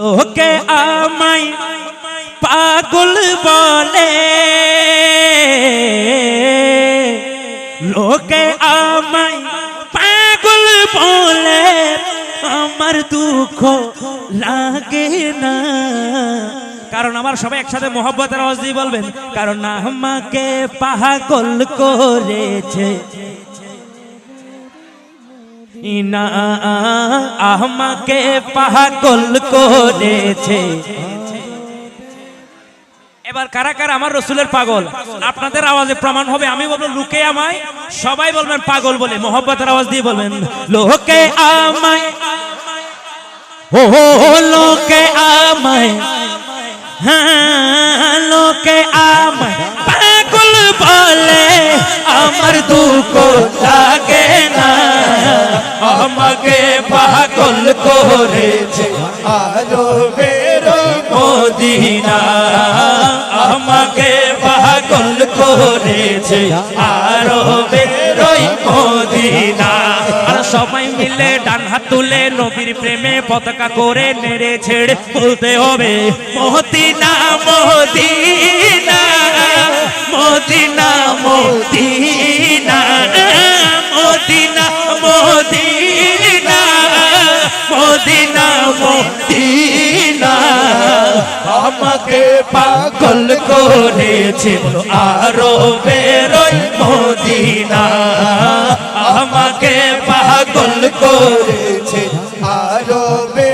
লোকে আমায় পাগল বলে। লোকে আমায় পাগল বলে, আমার দুঃখ লাগে না। কারণ আমার সবাই একসাথে মোহব্বতের আওয়াজ বলবেন, কারণ আমাকে পাগল করেছে। ইনা আমাকে পাগল করেছে। এবার কারা কারা আমার রসুলের পাগল? আপনাদের আওয়াজে প্রমাণ হবে, আমি বলব লোকে আমায়, সবাই বলবেন পাগল বলে, মোহব্বতের আওয়াজ দিয়ে বলবেন, লোকে আমায় ও লোকে আমায় হ্যাঁ লোকে আমায়, পাগল বলে আমার দুঃখ করেছে। মদিনা, আমাকে পাগল করেছে। আরও বেরোই মদিনা। সবাই মিলে ডান হাত তুলে নবীর প্রেমে পতাকা করে নেড়ে ছেড়ে বলতে হবে, মদিনা মদিনা মদিনা মদিনা। আমাকে পাগল করেছে আরও বেরোই মদিনা। আমাকে পাগল করেছে আরও বেরোয়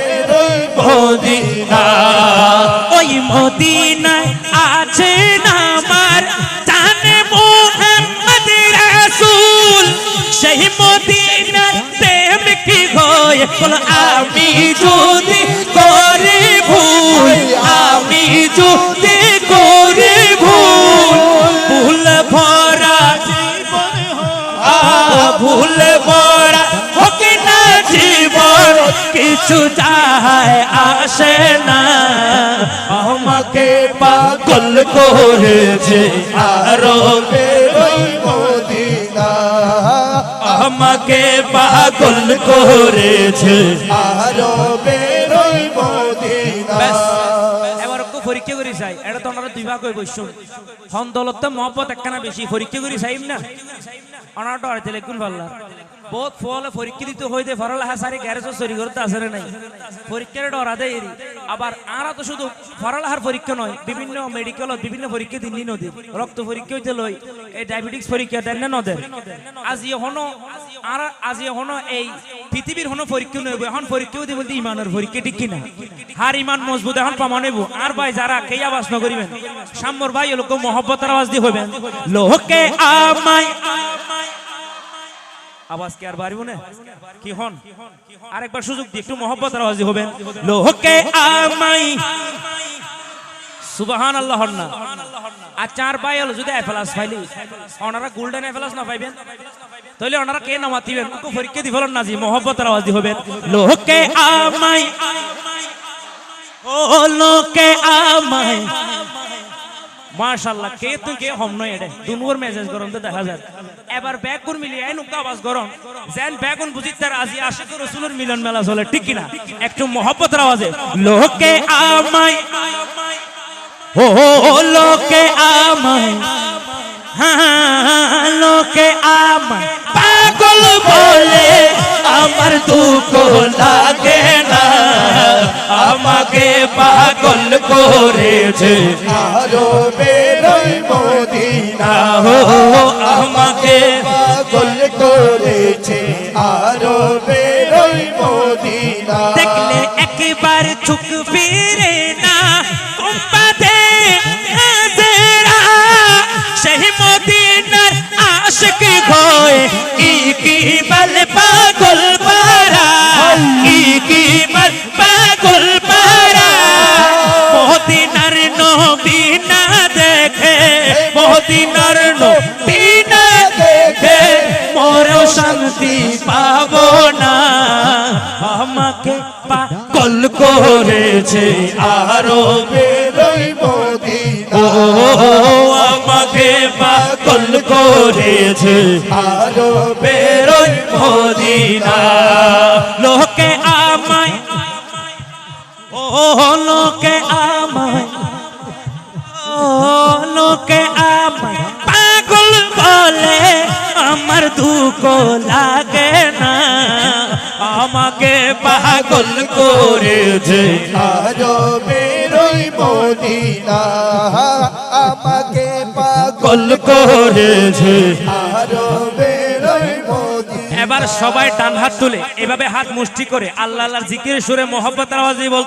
কিছু যায়, আসে না। আমাকে পাগল করেছে আরও মদিনা। আমাকে পাগল করেছে এবার একটু পরীক্ষা করি চাই এটা তো আমরা দুই ভাগ হয়ে বসছো। হন দলত মহব্বত একখানা বেশি। পরীক্ষা করি চাইম না? অনাটা আর তেলে কোন ভাল্লা বহুত ফলে পরীক্ষা দিতে হইতে ফরল হাসারি গ্যারেজ চুরি করতে আসরে নাই। পরীক্ষার ডরা দেয় আবার আরা তো শুধু ফরালাহার পরীক্ষা নয়, বিভিন্ন মেডিকেল বিভিন্ন পরীক্ষা দিনই নদী রক্ত পরীক্ষা হইতে লই, এই ডায়াবেটিক্স পরীক্ষা দেন না নদের। আজি হনো আর আজি হনো এই পৃথিবীর হনো পরীক্ষা নইব, এখন পরীক্ষাও দিব বলতে ইমানের পরীক্ষা ঠিক কিনা? হার ইমান মজবুত এখন প্রমাণ আর ভাই যারা কে আওয়াজ ন করিবেন, সাম্যর ভাই লোক মহব্বতের আওয়াজ দিয়ে হইবেন। লোকে আমায় আওয়াজ কি আর বাড়িব না? কি হন? আরেকবার সুযোগ দিয়ে একটু মহব্বতের আওয়াজ হবেন। লোকে সুবাহান আল্লাহ আর চার যদি গোল্ডেন কে দিয়ে হবেন। লোকে আমায় ও আমায় মাশাআল্লাহ, কে তুই কে হম নয় এটা দুনুর মেসেজ তো দেখা যায়। এবার ব্যাগ কোন মিলি আই আওয়াজ গরম। ব্যাগুন তার আজি আশিক রাসূলের মিলন মেলা চলে, ঠিক কিনা? একটু আওয়াজে, লোকে আমায় ও লোকে আমায় লোকে আমায়। পাগল বলে আমার দুঃখ লাগে। আমাকে পাগল করেছে। আরও বেরোয় মদিনা। হো আমাকে পাগল করেছে। আরও বেরোয় মদিনা। দেখলে একবার চুক ফিরে না। কুম্পাতে শান্তি পাবো না। আমাকে পাগল করেছে আরও মদিনা ও, আমাকে পাগল করেছে আলো বেরোই মদিনা লোকে আমায়, ও, লোকে আমায় দুঃখ লাগে না। আমাকে পাগল করেছে। আরও বেরোই মদিনা। আমাকে পাগল করেছে। আরও বেরোই এবার সবাই ডান হাত তুলে এভাবে হাত মুষ্টি করে আল্লাহ আল্লাহ জিকির সুরে মোহব্বত আওয়াজে বল